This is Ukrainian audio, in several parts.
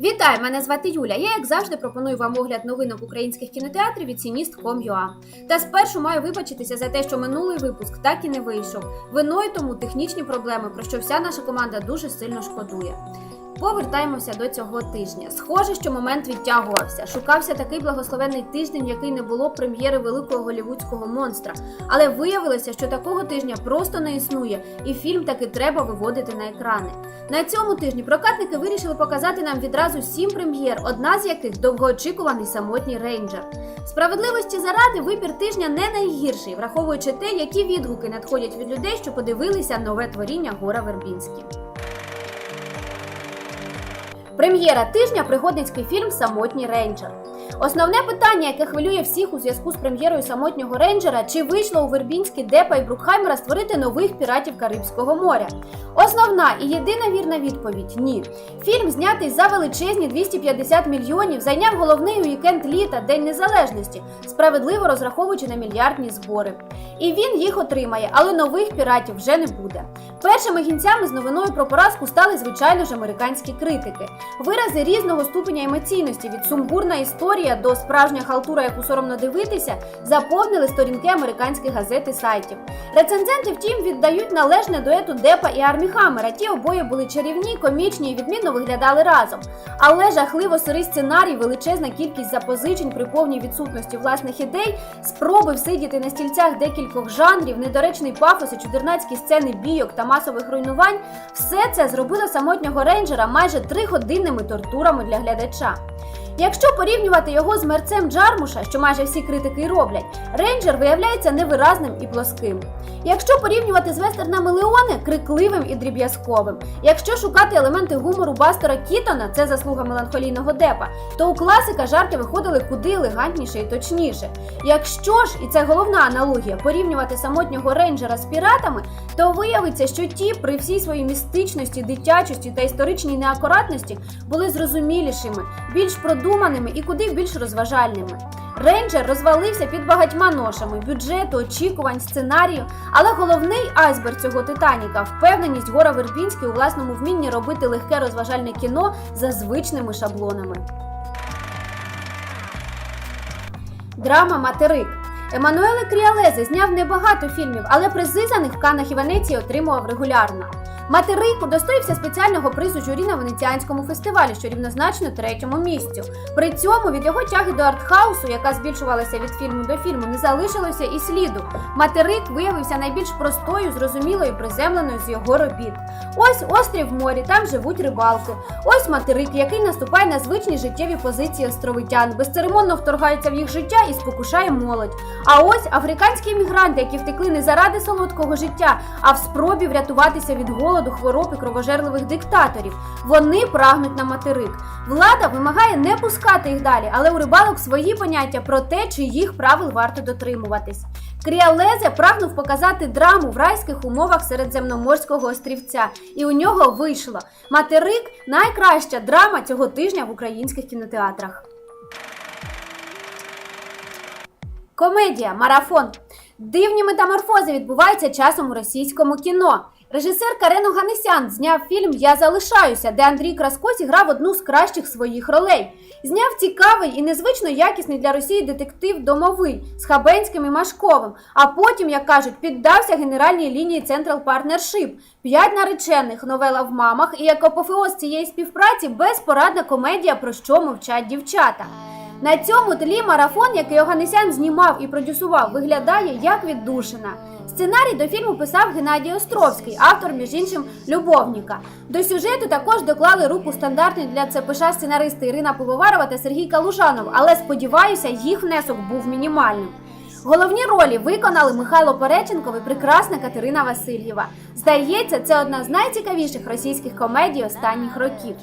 Вітаю! Мене звати Юля. Я, як завжди, пропоную вам огляд новинок українських кінотеатрів від сініст.com.ua. Та спершу маю вибачитися за те, що минулий випуск так і не вийшов. Виною тому технічні проблеми, про що вся наша команда дуже сильно шкодує. Повертаємося до цього тижня. Схоже, що момент відтягувався. Шукався такий благословенний тиждень, який не було прем'єри великого голівудського монстра. Але виявилося, що такого тижня просто не існує, і фільм таки треба виводити на екрани. На цьому тижні прокатники вирішили показати нам відразу сім прем'єр, одна з яких довгоочікуваний самотній рейнджер. Справедливості заради вибір тижня не найгірший, враховуючи те, які відгуки надходять від людей, що подивилися нове творіння Гора Вербінський. Прем'єра тижня пригодницький фільм Самотній рейнджер. Основне питання, яке хвилює всіх у зв'язку з прем'єрою самотнього рейнджера, чи вийшло у Вербінські Депа і Брукхаймера створити нових піратів Карибського моря? Основна і єдина вірна відповідь ні. Фільм, знятий за величезні 250 мільйонів, зайняв головний уікенд літа День Незалежності, справедливо розраховуючи на мільярдні збори. І він їх отримає, але нових піратів вже не буде. Першими гінцями з новиною про поразку стали звичайно ж американські критики. Вирази різного ступеня емоційності від сумбурна історія до справжня халтура, яку соромно дивитися, заповнили сторінки американських газет і сайтів. Рецензенти, втім, віддають належне дуету Депа і Армі Хаммера. Ті обоє були чарівні, комічні і відмінно виглядали разом. Але жахливо сирий сценарій, величезна кількість запозичень при повній відсутності власних ідей, спроби всидіти на стільцях декількох жанрів, недоречний пафос і чудернацькі сцени бійок та масових руйнувань все це зробило самотнього рейнджера майже тригодинними тортурами для глядача. Якщо порівнювати його з мерцем Джармуша, що майже всі критики роблять, рейнджер виявляється невиразним і плоским. Якщо порівнювати з вестернами Леони крикливим і дріб'язковим. Якщо шукати елементи гумору Бастера Кітона, це заслуга меланхолійного депа, то у класика жарти виходили куди елегантніше і точніше. Якщо ж, і це головна аналогія, порівнювати самотнього рейнджера з піратами, то виявиться, що ті, при всій своїй містичності, дитячості та історичній неакуратності, були зрозумілішими, більш продуманими і куди більш розважальними. Рейнджер розвалився під багатьма ношами бюджету, очікувань, сценарію. Але головний айсберг цього Титаніка впевненість Гора Вербінський у власному вмінні робити легке розважальне кіно за звичними шаблонами. Драма Материк. Еммануеле Кріалезе зняв небагато фільмів, але призи за них в Каннах і Венеції отримував регулярно. Материк удостоївся спеціального призу журі на венеціанському фестивалі, що рівнозначно третьому місцю. При цьому від його тяги до артхаусу, яка збільшувалася від фільму до фільму, не залишилося і сліду. Материк виявився найбільш простою, зрозумілою, приземленою з його робіт. Ось острів в морі, там живуть рибалки. Ось материк, який наступає на звичні життєві позиції островитян, безцеремонно вторгається в їх життя і спокушає молодь. А ось африканські емігранти, які втекли не заради солодкого життя, а в спробі врятуватися від голоду, хвороб і кровожерливих диктаторів. Вони прагнуть на материк. Влада вимагає не пускати їх далі, але у рибалок свої поняття про те, чи їх правил варто дотримуватись. Кріалезе прагнув показати драму в райських умовах середземноморського острівця, і у нього вийшло. Материк найкраща драма цього тижня в українських кінотеатрах. Комедія Марафон. Дивні метаморфози відбуваються часом у російському кіно. Режисер Карен Оганесян зняв фільм Я залишаюся, де Андрій Краско зіграв одну з кращих своїх ролей. Зняв цікавий і незвично якісний для Росії детектив домовий з Хабенським і Машковим. А потім, як кажуть, піддався генеральній лінії Central Partnership. П'ять наречених новела в мамах і як апофеоз цієї співпраці безпорадна комедія про що мовчать дівчата. На цьому тлі марафон, який Оганесян знімав і продюсував, виглядає як віддушина. Сценарій до фільму писав Геннадій Островський, автор, між іншим, любовника. До сюжету також доклали руку стандартні для ЦПШ сценаристи Ірина Пивоварова та Сергій Калушанов, але сподіваюся, їх внесок був мінімальним. Головні ролі виконали Михайло Переченков і прекрасна Катерина Васильєва. Здається, це одна з найцікавіших російських комедій останніх років.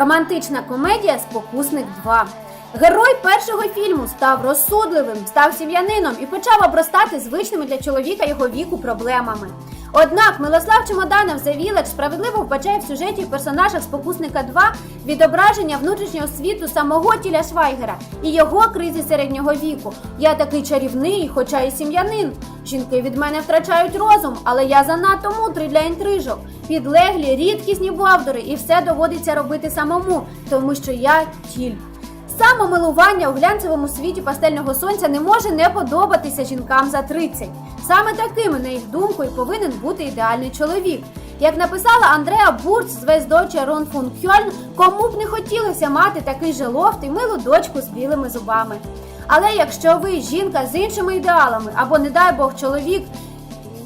Романтична комедія Спокусник 2. Герой першого фільму став розсудливим, став сім'янином і почав обростати звичними для чоловіка його віку проблемами. Однак Милослав Чемоданов The Village справедливо вбачає в сюжеті в персонажах спокусника 2 відображення внутрішнього світу самого Тіля Швайгера і його кризи середнього віку. Я такий чарівний, хоча і сім'янин. Жінки від мене втрачають розум, але я занадто мудрий для інтрижок. Підлеглі, рідкісні бовдури, і все доводиться робити самому, тому що я тіль. Самомилування у глянцевому світі пастельного сонця не може не подобатися жінкам за 30. Саме такими, на їх думку, і повинен бути ідеальний чоловік. Як написала Андреа Бурц з Вездоча Рон фун Кьольн, кому б не хотілося мати такий же лофт і милу дочку з білими зубами. Але якщо ви жінка з іншими ідеалами, або, не дай Бог, чоловік,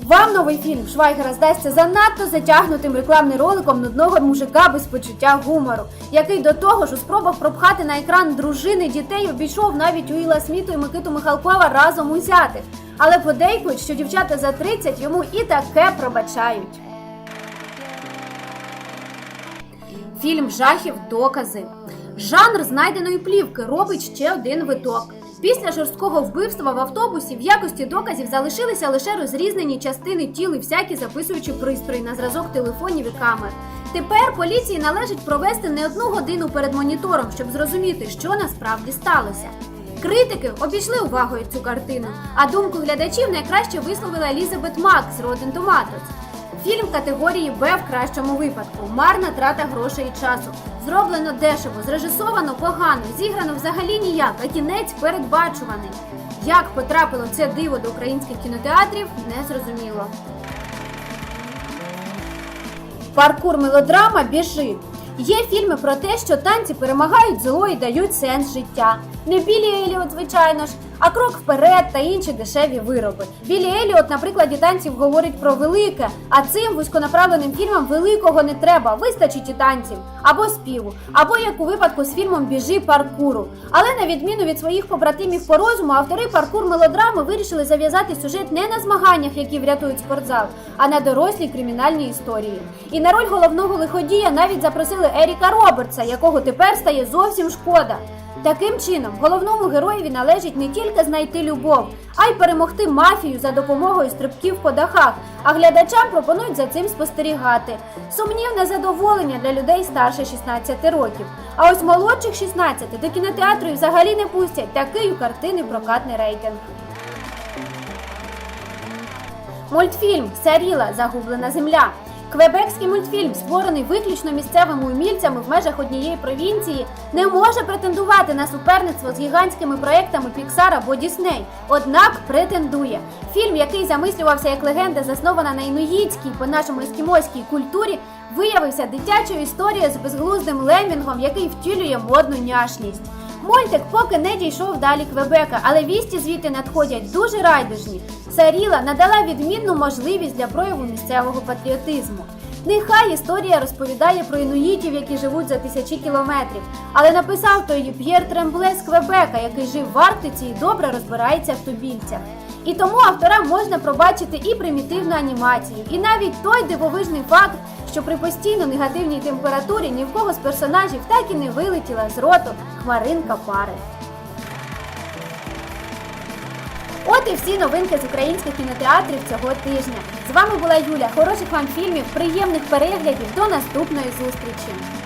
вам новий фільм Швайгера здасться занадто затягнутим рекламним роликом нудного мужика без почуття гумору, який до того ж у спробах пропхати на екран дружини дітей обійшов навіть Уіла Сміту і Микиту Михалкова разом узятих. Але подейкують, що дівчата за 30 йому і таке пробачають. Фільм жахів докази. Жанр знайденої плівки робить ще один виток. Після жорсткого вбивства в автобусі в якості доказів залишилися лише розрізнені частини тіл і всякі записуючі пристрої на зразок телефонів і камер. Тепер поліції належить провести не одну годину перед монітором, щоб зрозуміти, що насправді сталося. Критики обійшли увагою цю картину, а думку глядачів найкраще висловила Елізабет Мак з Rotten Tomatoes. Фільм категорії Б в кращому випадку. Марна трата грошей і часу. Зроблено дешево, зрежисовано погано, зіграно взагалі ніяк, а кінець передбачуваний. Як потрапило це диво до українських кінотеатрів, не зрозуміло. Паркур мелодрама біжи. Є фільми про те, що танці перемагають зло і дають сенс життя. Не Білі Еліот, звичайно ж, а крок вперед та інші дешеві вироби. Білі Еліот на прикладі танців говорить про велике, а цим вузьконаправленим фільмам великого не треба, вистачить і танців або співу, або як у випадку з фільмом Біжи паркуру. Але на відміну від своїх побратимів по розуму, автори паркур мелодрами вирішили зав'язати сюжет не на змаганнях, які врятують спортзал, а на дорослій кримінальній історії. І на роль головного лиходія навіть запросили Еріка Робертса, якого тепер стає зовсім шкода. Таким чином, головному героєві належить не тільки знайти любов, а й перемогти мафію за допомогою стрибків по дахах. А глядачам пропонують за цим спостерігати. Сумнівне задоволення для людей старше 16 років. А ось молодших 16 до кінотеатру і взагалі не пустять. Такий у картини прокатний рейтинг. Мультфільм Саріла Загублена земля. Квебекський мультфільм, створений виключно місцевими умільцями в межах однієї провінції, не може претендувати на суперництво з гігантськими проектами Pixar або Disney. Однак претендує. Фільм, який замислювався як легенда, заснована на інуїтській, по нашому ескімоській культурі, виявився дитячою історією з безглуздим лемінгом, який втілює модну няшність. Мультик поки не дійшов далі Квебека, але вісті звідти надходять дуже райдужні. Саріла надала відмінну можливість для прояву місцевого патріотизму. Нехай історія розповідає про інуїтів, які живуть за тисячі кілометрів, але написав той П'єр Трембле з Квебека, який жив в Арктиці і добре розбирається в тубільцях. І тому авторам можна пробачити і примітивну анімацію, і навіть той дивовижний факт, що при постійно негативній температурі ні в кого з персонажів так і не вилетіла з роту хмаринка пари. От і всі новинки з українських кінотеатрів цього тижня. З вами була Юля. Хороших вам фільмів, приємних переглядів. До наступної зустрічі!